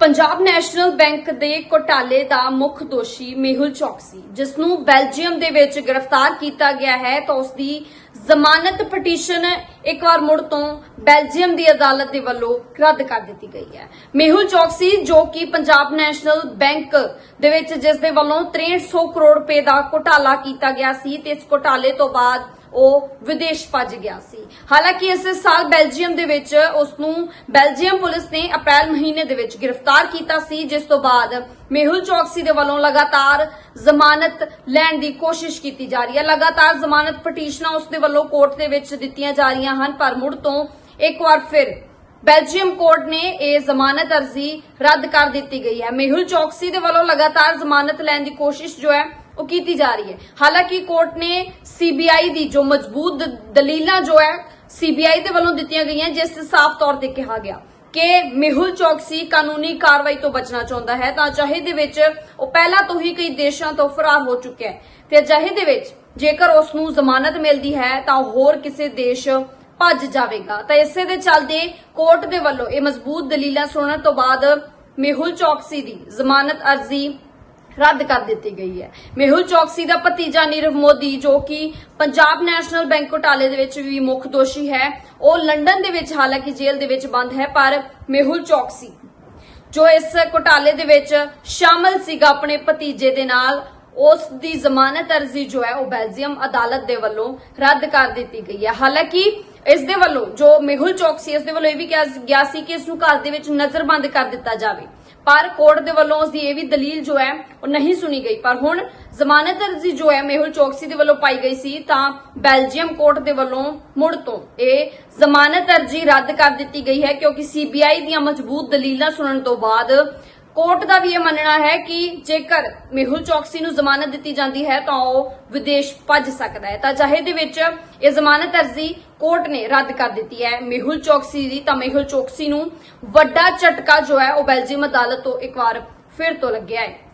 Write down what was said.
Punjab national bank ਦੇ ਘੋਟਾਲੇ ਦਾ ਮੁੱਖ ਦੋਸ਼ੀ ਮੇਹੁਲ ਚੌਕਸੀ ਜਿਸ ਨੂੰ ਬੈਲਜੀਅਮ ਦੇ ਵਿੱਚ ਗ੍ਰਿਫਤਾਰ ਕੀਤਾ ਗਿਆ ਹੈ ਤਾਂ ਉਸ ਦੀ ਜ਼ਮਾਨਤ ਪਟੀਸ਼ਨ ਇੱਕ ਵਾਰ ਮੁੜ ਤੋਂ ਬੈਲਜੀਅਮ ਦੀ ਅਦਾਲਤ ਦੇ ਵੱਲੋਂ ਰੱਦ ਕਰ ਦਿੱਤੀ ਗਈ ਹੈ। ਮੇਹੁਲ ਚੌਕਸੀ ਜੋ ਕਿ ਪੰਜਾਬ ਨੈਸ਼ਨਲ ਬੈਂਕ ਦੇ ਵਿੱਚ ਜਿਸ ਦੇ ਵੱਲੋਂ 6300 ਕਰੋੜ ਰੁਪਏ ਦਾ ਘੋਟਾਲਾ ਕੀਤਾ ਗਿਆ ਸੀ ਤੇ ਇਸ ਘੋਟਾਲੇ ਤੋਂ ਬਾਅਦ ਉਹ ਵਿਦੇਸ਼ ਭੱਜ ਗਿਆ ਸੀ। ਹਾਲਾਂਕਿ ਇਸੇ ਸਾਲ ਬੈਲਜੀਅਮ ਦੇ ਵਿੱਚ ਉਸ ਨੂੰ ਬੈਲਜੀਅਮ ਪੁਲਿਸ ਨੇ ਅਪ੍ਰੈਲ ਮਹੀਨੇ ਦੇ ਵਿੱਚ ਗ੍ਰਿਫਤਾਰ ਕੀਤਾ ਸੀ, ਜਿਸ ਤੋਂ ਬਾਅਦ ਮੇਹੁਲ ਚੌਕਸੀ ਦੇ ਵੱਲੋਂ ਲਗਾਤਾਰ ਜ਼ਮਾਨਤ ਲੈਣ ਦੀ ਕੋਸ਼ਿਸ਼ ਕੀਤੀ ਜਾ ਰਹੀ ਹੈ। ਲਗਾਤਾਰ ਜ਼ਮਾਨਤ ਪਟੀਸ਼ਨਾਂ ਉਸ ਦੇ ਵੱਲੋਂ ਕੋਰਟ ਦੇ ਵਿੱਚ ਦਿੱਤੀਆਂ ਜਾ ਰਹੀਆਂ ਹਨ, ਪਰ ਮੁੜ ਤੋਂ ਇੱਕ ਵਾਰ ਫਿਰ ਬੈਲਜੀਅਮ ਕੋਰਟ ਨੇ ਇਹ ਜ਼ਮਾਨਤ ਅਰਜ਼ੀ ਰੱਦ ਕਰ ਦਿੱਤੀ ਗਈ ਹੈ। ਮੇਹੁਲ ਚੌਕਸੀ ਦੇ ਵੱਲੋਂ ਲਗਾਤਾਰ ਜ਼ਮਾਨਤ ਲੈਣ ਦੀ ਕੋਸ਼ਿਸ਼ ਜੋ ਹੈ ਉਹ ਕੀਤੀ ਜਾ ਰਹੀ ਹੈ। ਹਾਲਾਂਕਿ ਕੋਰਟ ਨੇ ਸੀਬੀਆਈ ਦੀ ਜੋ ਮਜ਼ਬੂਤ ਦਲੀਲਾਂ ਜੋ ਹੈ ਸੀਬੀਆਈ ਦੇ ਵੱਲੋਂ ਦਿੱਤੀਆਂ ਗਈਆਂ, ਜਿਸ ਤੇ ਸਾਫ਼ ਤੌਰ ਤੇ ਕਿਹਾ ਗਿਆ ਕਿ ਮੇਹੁਲ ਚੌਕਸੀ ਕਾਨੂੰਨੀ ਕਾਰਵਾਈ ਤੋਂ ਬਚਣਾ ਚਾਹੁੰਦਾ ਹੈ। ਤਾਂ ਅਜਿਹੇ ਦੇ ਵਿੱਚ ਉਹ ਪਹਿਲਾਂ ਤੋਂ ਹੀ ਕਈ ਦੇਸ਼ਾਂ ਤੋਂ ਫਰਾਰ ਹੋ ਚੁੱਕਿਆ ਹੈ। ਤੇ ਅਜਿਹੇ ਦੇ ਵਿੱਚ ਜੇਕਰ ਉਸ ਨੂੰ ਜ਼ਮਾਨਤ ਮਿਲਦੀ ਹੈ, ਤਾਂ ਹੋਰ ਕਿਸੇ ਦੇਸ਼ ਭੱਜ ਜਾਵੇਗਾ। ਤਾਂ ਇਸੇ ਦੇ ਚੱਲਦੇ ਕੋਰਟ ਦੇ ਵੱਲੋਂ ਇਹ ਮਜ਼ਬੂਤ ਦਲੀਲਾਂ ਸੁਣਨ ਤੋਂ ਬਾਅਦ ਮੇਹੁਲ ਚੌਕਸੀ ਦੀ ਜ਼ਮਾਨਤ ਅਰਜ਼ੀ ਰੱਦ ਕਰ ਦਿੱਤੀ ਗਈ ਹੈ। ਮੇਹੁਲ ਚੌਕਸੀ ਦਾ ਭਤੀਜਾ ਨੀਰਵ ਮੋਦੀ, ਜੋ ਕਿ ਪੰਜਾਬ ਨੈਸ਼ਨਲ ਬੈਂਕ ਘੁਟਾਲੇ ਦੇ ਵਿੱਚ ਵੀ ਮੁੱਖ ਦੋਸ਼ੀ ਹੈ, ਉਹ ਲੰਡਨ ਦੇ ਵਿੱਚ ਹਾਲਾਂਕਿ ਜੇਲ੍ਹ ਦੇ ਵਿੱਚ ਬੰਦ ਹੈ, ਪਰ ਮੇਹੁਲ ਚੌਕਸੀ, ਜੋ ਇਸ ਘੁਟਾਲੇ ਦੇ ਵਿੱਚ ਸ਼ਾਮਲ ਸੀਗਾ ਆਪਣੇ ਭਤੀਜੇ ਦੇ ਨਾਲ ਉਸ ਦੀ ਜ਼ਮਾਨਤ ਅਰਜ਼ੀ ਜੋ ਹੈ ਉਹ ਬੈਲਜੀਅਮ ਅਦਾਲਤ ਦੇ ਵੱਲੋਂ ਰੱਦ ਕਰ ਦਿੱਤੀ ਗਈ ਹੈ। ਹਾਲਾਂਕਿ ਇਸ ਦੇ ਵੱਲੋਂ ਜੋ ਮੇਹੁਲ ਚੌਕਸੀ ਇਸ ਦੇ ਵੱਲੋਂ ਇਹ ਵੀ ਕਿਹਾ ਗਿਆ ਸੀ ਕਿ ਇਸ ਨੂੰ ਘਰ ਦੇ ਵਿੱਚ ਨਜ਼ਰਬੰਦ ਕਰ ਦਿੱਤਾ ਜਾਵੇ। ਪਰ ਕੋਰਟ ਦੇ ਵੱਲੋਂ ਉਸ ਦੀ ਇਹ ਵੀ ਦਲੀਲ ਜੋ ਹੈ ਉਹ ਨਹੀਂ ਸੁਣੀ ਗਈ। ਪਰ ਹੁਣ ਜ਼ਮਾਨਤ ਅਰਜ਼ੀ ਜੋ ਹੈ ਮੇਹੁਲ ਚੌਕਸੀ ਦੇ ਵੱਲੋਂ ਪਾਈ ਗਈ ਸੀ ਤਾਂ ਬੈਲਜੀਅਮ ਕੋਰਟ ਦੇ ਵੱਲੋਂ ਮੁੜ ਤੋਂ ਇਹ ਜ਼ਮਾਨਤ ਅਰਜ਼ੀ ਰੱਦ ਕਰ ਦਿੱਤੀ ਗਈ ਹੈ ਕਿਉਂਕਿ ਸੀਬੀਆਈ ਦੀਆਂ ਮਜ਼ਬੂਤ ਦਲੀਲਾਂ ਸੁਣਨ ਤੋਂ ਬਾਅਦ ਕੋਰਟ ਦਾ ਵੀ ਇਹ ਮੰਨਣਾ ਹੈ ਕਿ ਜੇਕਰ ਮੇਹੁਲ ਚੌਕਸੀ ਨੂੰ ਜ਼ਮਾਨਤ ਦਿੱਤੀ ਜਾਂਦੀ ਹੈ ਤਾਂ ਉਹ ਵਿਦੇਸ਼ ਭੱਜ ਸਕਦਾ ਹੈ। ਤਾਂ ਚਾਹੇ ਦੇ ਵਿੱਚ ਇਹ ਜ਼ਮਾਨਤ ਅਰਜ਼ੀ ਕੋਰਟ ਨੇ ਰੱਦ ਕਰ ਦਿੱਤੀ ਹੈ। ਮੇਹੁਲ ਚੌਕਸੀ ਦੀ ਤਾਂ ਮੇਹੁਲ ਚੌਕਸੀ ਨੂੰ ਵੱਡਾ ਝਟਕਾ ਜੋ ਹੈ ਉਹ ਬੈਲਜੀਅਮ ਅਦਾਲਤ ਤੋਂ ਇੱਕ ਵਾਰ ਫਿਰ ਤੋਂ ਲੱਗਿਆ ਹੈ।